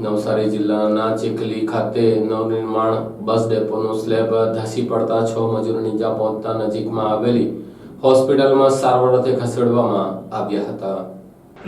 નવસારી જિલ્લાના ચીખલી ખાતે નવનિર્માણ બસ ડેપોનો સ્લેબ ધસી પડતા છ મજૂરોને ઈજા પહોંચતા નજીકમાં આવેલી હોસ્પિટલમાં સારવાર અર્થે ખસેડવામાં આવ્યા હતા.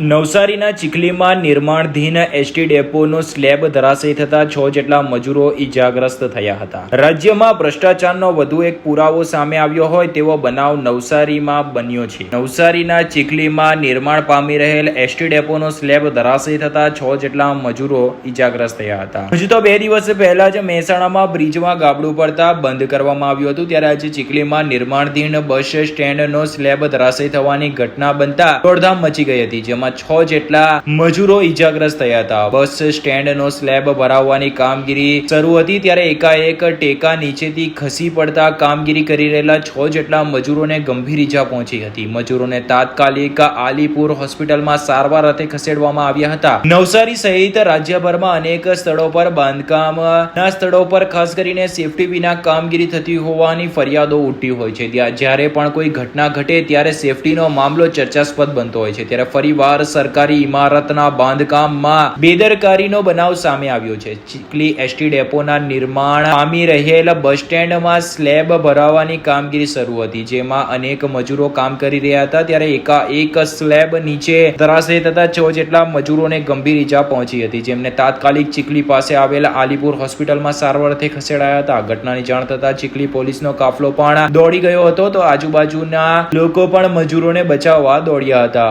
નવસારીના ચીખલીમાં નિર્માણધીન એસટી ડેપોનો સ્લેબ ધરાશયી થતા છ જેટલા મજૂરો ઈજાગ્રસ્ત થયા હતા. રાજ્યમાં ભ્રષ્ટાચારનો વધુ એક પુરાવો સામે આવ્યો હોય તેવો બનાવ નવસારીમાં બન્યો છે. નવસારીના ચીખલીમાં નિર્માણ પામી રહેલ એસટી ડેપોનો સ્લેબ ધરાશયી થતા છ જેટલા મજૂરો ઈજાગ્રસ્ત થયા હતા. હજુ તો બે દિવસ પહેલા જ મહેસાણામાં બ્રિજમાં ગાબડું પડતા બંધ કરવામાં આવ્યું હતું, ત્યારે આજે ચીખલીમાં નિર્માણધીન બસ સ્ટેન્ડનો સ્લેબ ધરાશયી થવાની ઘટના બનતા દોડધામ મચી ગઈ હતી, જેમાં છ જેટલા મજૂરો ઈજાગ્રસ્ત થયા હતા. બસ સ્ટેન્ડનો સ્લેબ ભરાવવાની કામગીરી શરૂ હતી ત્યારે એકાએક ટેકા નીચેથી ખસી પડતા કામગીરી કરી રહેલા છ જેટલા મજૂરોને ગંભીર ઈજા પહોંચી હતી. મજૂરોને તાત્કાલિક આલીપુર હોસ્પિટલમાં સારવાર અર્થે ખસેડવામાં આવ્યા હતા. નવસારી સહિત રાજ્યભરમાં અનેક સ્થળો પર બાંધકામના સ્થળો પર ખાસ કરીને સેફટી વિના કામગીરી થતી હોવાની ફરિયાદો ઉઠી હોય છે. ત્યાં જ્યારે પણ કોઈ ઘટના ઘટે ત્યારે સેફટીનો મામલો ચર્ચાસ્પદ બનતો હોય છે. ત્યારે ફરીવાર સરકારી ઇમારતના બાંધકામમાં બેદરકારીનો બનાવ સામે આવ્યો છે. ચીખલી એસટી ડેપોના નિર્માણ પામી રહેલ બસ સ્ટેન્ડમાં સ્લેબ ભરાવાની કામગીરી શરૂ હતી. જેમાં અનેક મજૂરો કામ કરી રહ્યા હતા, ત્યારે એકાએક સ્લેબ નીચે ધરાશય થતા છ જેટલા મજૂરોને ગંભીર ઈજા પહોંચી હતી. જેમને તાત્કાલિક ચીખલી પાસે આવેલા આલીપુર હોસ્પિટલમાં સારવાર અર્થે ખસેડાયા હતા. ઘટનાની જાણ થતા ચીખલી પોલીસનો કાફલો પણ દોડી ગયો હતો. તો આજુબાજુના લોકો પણ મજૂરોને બચાવવા દોડ્યા હતા.